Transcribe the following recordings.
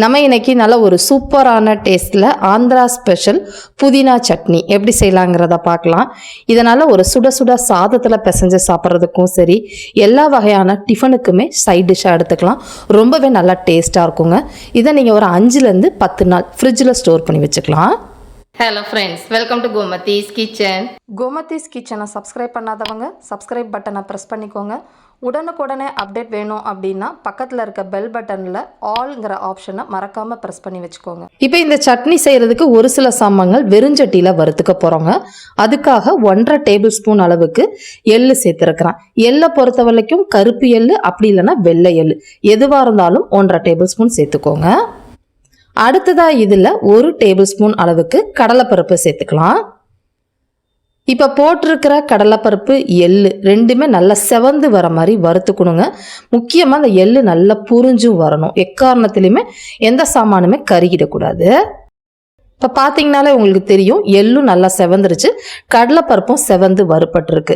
நம்ம இன்னைக்கு நல்ல ஒரு சூப்பரான டேஸ்ட்டில் ஆந்திரா ஸ்பெஷல் புதினா சட்னி எப்படி செய்யலாங்கிறத பார்க்கலாம். இதனால் ஒரு சுட சுட சாதத்தில் பிசைஞ்சு சாப்பிட்றதுக்கும் சரி எல்லா வகையான டிஃபனுக்குமே சைட் டிஷ்ஷாக எடுத்துக்கலாம். ரொம்பவே நல்லா டேஸ்ட்டாக இருக்குங்க. இதை நீங்கள் ஒரு அஞ்சுலேருந்து பத்து நாள் ஃப்ரிட்ஜில் ஸ்டோர் பண்ணி வச்சுக்கலாம். Hello friends welcome to Gomathi's kitchen Gomathi's கிச்சனை சப்ஸ்கிரைப் பண்ணாதவங்க சப்ஸ்கிரைப் பட்டனை ப்ரெஸ் பண்ணிக்கோங்க. உடனுக்குடனே அப்டேட் வேணும் அப்படின்னா பக்கத்தில் இருக்க பெல் பட்டனில் ஆல்ங்கிற ஆப்ஷனை மறக்காமல் ப்ரெஸ் பண்ணி வச்சுக்கோங்க. இப்போ இந்த சட்னி செய்கிறதுக்கு ஒரு சில சாமான்கள் வெறுஞ்சட்டியில் வறுத்துக்க போகிறோங்க அதுக்காக ஒன்றரை டேபிள் ஸ்பூன் அளவுக்கு எள்ளு சேர்த்துருக்கிறேன். எள்ளை பொறுத்த வரைக்கும் கருப்பு எள்ளு அப்படி இல்லைன்னா வெள்ளை எள்ளு. எதுவாக இருந்தாலும் ஒன்றரை டேபிள் ஸ்பூன் சேர்த்துக்கோங்க. அடுத்ததாக இதில் ஒரு டேபிள் ஸ்பூன் அளவுக்கு கடலைப்பருப்பு சேர்த்துக்கலாம். இப்போ போட்டிருக்கிற கடலைப்பருப்பு எள்ளு ரெண்டுமே நல்லா செவந்து வர மாதிரி வறுத்துக்கணுங்க. முக்கியமாக அந்த எள்ளு நல்லா புரிஞ்சும் வரணும். எக்காரணத்துலேயுமே எந்த சாமானுமே கருகிடக்கூடாது. இப்போ பார்த்தீங்கனாலே உங்களுக்கு தெரியும் எள்ளும் நல்லா செவந்துருச்சு கடலைப்பருப்பும் செவந்து வறுப்பட்டிருக்கு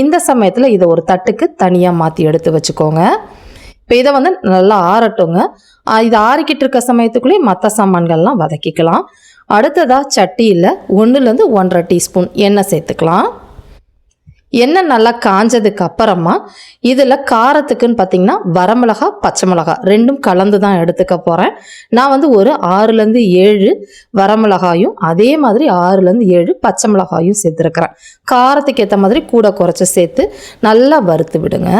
இந்த சமயத்தில் இதை ஒரு தட்டுக்கு தனியாக மாற்றி எடுத்து வச்சுக்கோங்க. இப்போ இதை வந்து நல்லா ஆறட்டுங்க. இது ஆறிக்கிட்டு இருக்க சமயத்துக்குள்ளேயே மற்ற சாமான்கள்லாம் வதக்கிக்கலாம். அடுத்ததாக சட்டியில் ஒன்றுலேருந்து ஒன்றரை டீஸ்பூன் எண்ணெய் சேர்த்துக்கலாம். எண்ணெய் நல்லா காஞ்சதுக்கு அப்புறமா இதில் காரத்துக்குன்னு பார்த்தீங்கன்னா வரமிளகா பச்சை மிளகா ரெண்டும் கலந்து தான் எடுத்துக்க போகிறேன் நான் வந்து ஒரு ஆறுலேருந்து ஏழு வரமிளகாயும் அதே மாதிரி ஆறுலேருந்து ஏழு பச்சை மிளகாயும் சேர்த்துருக்குறேன். காரத்துக்கு ஏற்ற மாதிரி கூட குறைச்சி சேர்த்து நல்லா வறுத்து விடுங்க.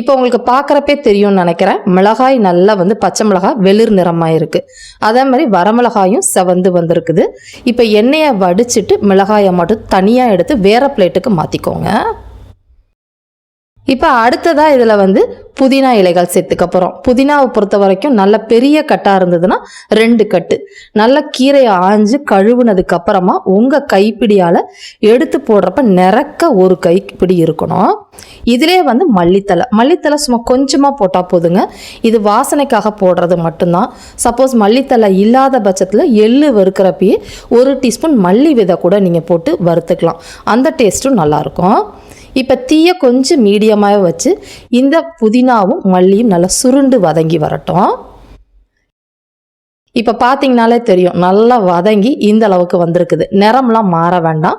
இப்போ உங்களுக்கு பார்க்குறப்பே தெரியும்னு நினைக்கிறேன். மிளகாய் நல்லா வந்து பச்சை மிளகாய் வெளிர் நிறமாக இருக்குது அதே மாதிரி வரமிளகாயும் செவந்து வந்திருக்குது. இப்போ எண்ணெயை வடிச்சிட்டு மிளகாயை மட்டும் தனியாக எடுத்து வேறு பிளேட்டுக்கு மாற்றிக்கோங்க இப்போ அடுத்ததாக இதில் வந்து புதினா இலைகள் சேர்த்துக்க போகிறோம் புதினாவை பொறுத்த வரைக்கும் நல்ல பெரிய கட்டாக இருந்ததுன்னா ரெண்டு கட்டு. நல்ல கீரையை ஆஞ்சு கழுவுனதுக்கு அப்புறமா உங்கள் கைப்பிடியால் எடுத்து போடுறப்ப நிறக்க ஒரு கைப்பிடி இருக்கணும். இதிலே வந்து மல்லித்தலை மல்லித்தலை சும்மா கொஞ்சமாக போட்டால் போதுங்க. இது வாசனைக்காக போடுறது மட்டும்தான். சப்போஸ் மல்லித்தலை இல்லாத பட்சத்தில் எள்ளு வறுக்கிறப்பயே ஒரு டீஸ்பூன் மல்லி விதை கூட நீங்கள் போட்டு வறுத்துக்கலாம். அந்த டேஸ்ட்டும் நல்லாயிருக்கும் இப்போ தீயை கொஞ்சம் மீடியமாக வச்சு இந்த புதினாவும் மல்லியும் நல்லா சுருண்டு வதங்கி வரட்டும். இப்போ பார்த்தீங்கனாலே தெரியும் நல்லா வதங்கி இந்த அளவுக்கு வந்திருக்குது. நிறம்லாம் மாற வேண்டாம்.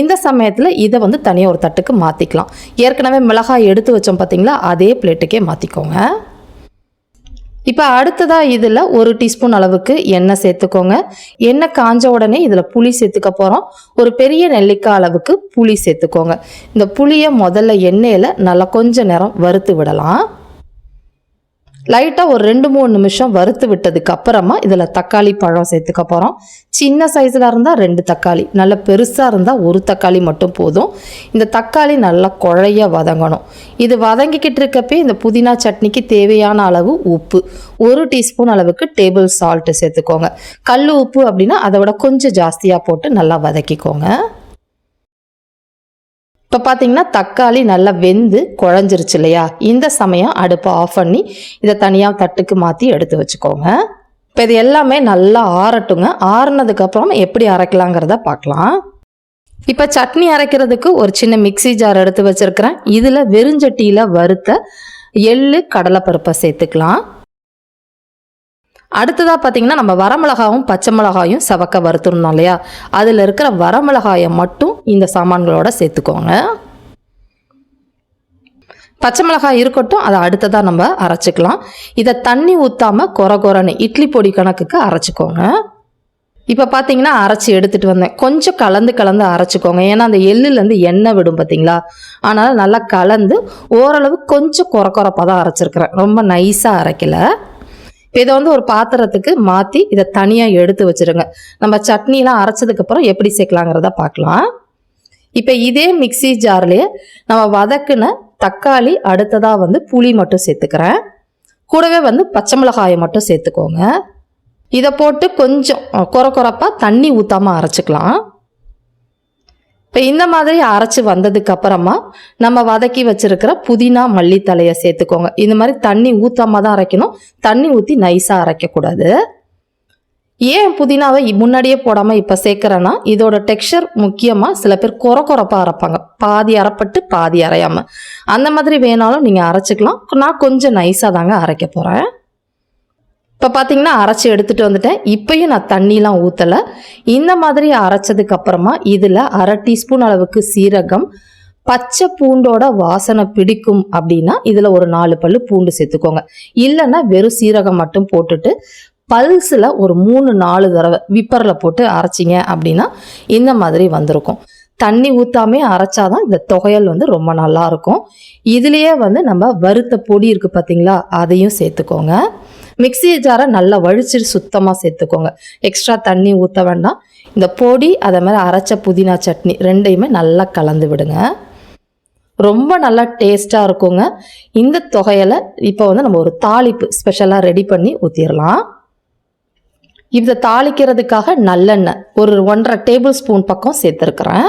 இந்த சமயத்தில் இதை வந்து தனியாக ஒரு தட்டுக்கு மாற்றிக்கலாம் ஏற்கனவே மிளகாய் எடுத்து வச்சோம் பார்த்தீங்களா அதே பிளேட்டுக்கே மாற்றிக்கோங்க இப்போ அடுத்ததாக இதில் ஒரு டீஸ்பூன் அளவுக்கு எண்ணெய் சேர்த்துக்கோங்க. எண்ணெய் காஞ்ச உடனே இதில் புளி சேர்த்துக்க போகிறோம் ஒரு பெரிய நெல்லிக்காய் அளவுக்கு புளி சேர்த்துக்கோங்க. இந்த புளியை முதல்ல எண்ணெயில் நல்லா கொஞ்சம் நேரம் வறுத்து விடலாம். லைட்டாக ஒரு ரெண்டு மூணு நிமிஷம் வறுத்து விட்டதுக்கு அப்புறமா இதில் தக்காளி பழம் சேர்த்துக்க போகிறோம் சின்ன சைஸில் இருந்தால் ரெண்டு தக்காளி நல்ல பெருசாக இருந்தால் ஒரு தக்காளி மட்டும் போதும். இந்த தக்காளி நல்லா குழைய வதங்கணும். இது வதங்கிக்கிட்டு இருக்கப்பே இந்த புதினா சட்னிக்கு தேவையான அளவு உப்பு ஒரு டீஸ்பூன் அளவுக்கு டேபிள் சால்ட்டு சேர்த்துக்கோங்க. கல் உப்பு அப்படின்னா அதை விட கொஞ்சம் ஜாஸ்தியாக போட்டு நல்லா வதக்கிக்கோங்க. இப்போ பார்த்தீங்கன்னா தக்காளி நல்லா வெந்து குழஞ்சிருச்சு இல்லையா? இந்த சமயம் அடுப்பை ஆஃப் பண்ணி இதை தனியாக தட்டுக்கு மாற்றி எடுத்து வச்சுக்கோங்க. இப்போ இது எல்லாமே நல்லா ஆறட்டுங்க. ஆறுனதுக்கப்புறம் எப்படி அரைக்கலாங்கிறத பார்க்கலாம் இப்போ சட்னி அரைக்கிறதுக்கு ஒரு சின்ன மிக்ஸி ஜார் எடுத்து வச்சுருக்கிறேன். இதில் வெறுஞ்சட்டியில் வறுத்த எள்ளு கடலைப்பருப்பை சேர்த்துக்கலாம். அடுத்ததாக பார்த்தீங்கன்னா நம்ம வரமிளகாவும் பச்சை மிளகாயும் செவக்க வறுத்துருந்தோம் இல்லையா? அதில் இருக்கிற வரமிளகாயை மட்டும் இந்த சாமான்களோட சேர்த்துக்கோங்க. பச்சை மிளகாய் இருக்கட்டும் அதை அடுத்ததாக நம்ம அரைச்சிக்கலாம். இதை தண்ணி ஊற்றாமல் கொர கொரன்னு இட்லி பொடி கணக்குக்கு அரைச்சிக்கோங்க. இப்போ பார்த்தீங்கன்னா அரைச்சி எடுத்துகிட்டு வந்தேன். கொஞ்சம் கலந்து கலந்து அரைச்சிக்கோங்க. ஏன்னா அந்த எள்ளுலேருந்து எண்ணெய் விடும் பார்த்தீங்களா அதனால் நல்லா கலந்து ஓரளவு கொஞ்சம் கொர கொரப்பாக தான் அரைச்சிருக்கிறேன். ரொம்ப நைஸாக அரைக்கல. இதை வந்து ஒரு பாத்திரத்துக்கு மாற்றி இதை தனியாக எடுத்து வச்சிருங்க. நம்ம சட்னிலாம் அரைச்சதுக்கப்புறம் எப்படி சேர்க்கலாங்கிறத பார்க்கலாம் இப்போ இதே மிக்ஸி ஜார்லேயே நம்ம வதக்குன தக்காளி அடுத்ததாக வந்து புளி மட்டும் சேர்த்துக்கிறேன். கூடவே வந்து பச்சை மிளகாயை மட்டும் சேர்த்துக்கோங்க. இதை போட்டு கொஞ்சம் குறை குறைப்பாக தண்ணி ஊற்றாமல் அரைச்சிக்கலாம். இப்போ இந்த மாதிரி அரைச்சி வந்ததுக்கு அப்புறமா நம்ம வதக்கி வச்சிருக்கிற புதினா மல்லித்தலையை சேர்த்துக்கோங்க. இந்த மாதிரி தண்ணி ஊற்றாம தான் அரைக்கணும். தண்ணி ஊற்றி நைஸாக அரைக்கக்கூடாது. ஏன் புதினாவை முன்னாடியே போடாமல் இப்போ சேர்க்குறேன்னா இதோட டெக்ஸ்சர் முக்கியமாக சில பேர் குற குறப்பாக அரைப்பாங்க. பாதி அரைப்பட்டு பாதி அரையாமல் அந்த மாதிரி வேணாலும் நீங்கள் அரைச்சிக்கலாம். நான் கொஞ்சம் நைஸாக தாங்க அரைக்க போகிறேன் இப்போ பார்த்தீங்கன்னா அரைச்சி எடுத்துகிட்டு வந்துட்டேன். இப்போயும் நான் தண்ணிலாம் ஊற்றலை இந்த மாதிரி அரைச்சதுக்கு அப்புறமா இதில் அரை டீஸ்பூன் அளவுக்கு சீரகம் பச்சை பூண்டோட வாசனை பிடிக்கும் அப்படின்னா இதில் ஒரு நாலு பல்லு பூண்டு சேர்த்துக்கோங்க. இல்லைன்னா வெறும் சீரகம் மட்டும் போட்டுட்டு பல்ஸில் ஒரு மூணு நாலு தடவை விப்பரில் போட்டு அரைச்சிங்க அப்படின்னா இந்த மாதிரி வந்திருக்கும். தண்ணி ஊற்றாமே அரைச்சாதான் இந்த தொகையல் வந்து ரொம்ப நல்லா இருக்கும். இதுலேயே வந்து நம்ம வறுத்த பொடி இருக்குது பார்த்தீங்களா அதையும் சேர்த்துக்கோங்க. மிக்ஸி ஜாரை நல்லா வழிச்சிட்டு சுத்தமாக சேர்த்துக்கோங்க. எக்ஸ்ட்ரா தண்ணி ஊற்ற வேண்டாம். இந்த பொடி அதே மாதிரி அரைச்ச புதினா சட்னி ரெண்டையுமே நல்லா கலந்து விடுங்க. ரொம்ப நல்லா டேஸ்ட்டாக இருக்குங்க. இந்த தொகையில் இப்போ வந்து நம்ம ஒரு தாளிப்பு ஸ்பெஷலாக ரெடி பண்ணி ஊற்றிடலாம் இதை தாளிக்கிறதுக்காக நல்லெண்ணெய் ஒரு ஒன்றரை டேபிள் ஸ்பூன் பக்கம் சேர்த்துருக்குறேன்.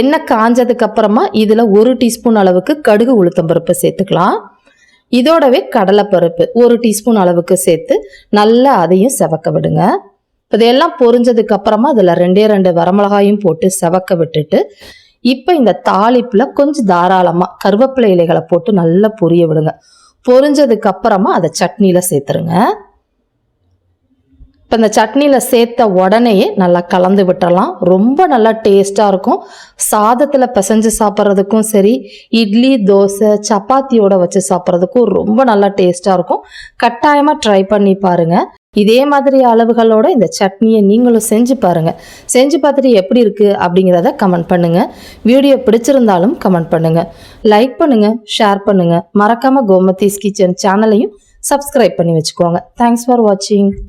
எண்ணெய் காஞ்சதுக்கு அப்புறமா இதில் ஒரு டீஸ்பூன் அளவுக்கு கடுகு உளுத்தம்பருப்பு சேர்த்துக்கலாம். இதோடவே கடலைப்பருப்பு ஒரு டீஸ்பூன் அளவுக்கு சேர்த்து நல்லா அதையும் செவக்க விடுங்க. இதையெல்லாம் பொரிஞ்சதுக்கு அப்புறமா அதில் ரெண்டே ரெண்டு வரமிளகாயும் போட்டு செவக்க விட்டுட்டு இப்போ இந்த தாளிப்பில் கொஞ்சம் தாராளமாக கருவேப்பிலை இலைகளை போட்டு நல்லா பொரிய விடுங்க. பொரிஞ்சதுக்கு அப்புறமா அதை சட்னியில் சேர்த்துருங்க. இப்போ இந்த சட்னியில் சேர்த்த உடனேயே நல்லா கலந்து விட்டுறலாம். ரொம்ப நல்லா டேஸ்ட்டாக இருக்கும். சாதத்தில் பிசைஞ்சு சாப்பிட்றதுக்கும் சரி இட்லி தோசை சப்பாத்தியோட வச்சு சாப்பிட்றதுக்கும் ரொம்ப நல்லா டேஸ்ட்டாக இருக்கும். கட்டாயமாக ட்ரை பண்ணி பாருங்கள் இதே மாதிரி அளவுகளோட இந்த சட்னியை நீங்களும் செஞ்சு பாருங்கள் செஞ்சு பார்த்துட்டு எப்படி இருக்குது அப்படிங்கிறத கமெண்ட் பண்ணுங்கள் வீடியோ பிடிச்சிருந்தாலும் கமெண்ட் பண்ணுங்கள் லைக் பண்ணுங்கள் ஷேர் பண்ணுங்கள் மறக்காமல் கோமதீஸ் கிச்சன் சேனலையும் சப்ஸ்கிரைப் பண்ணி வச்சுக்கோங்க. தேங்க்ஸ் ஃபார் வாட்சிங்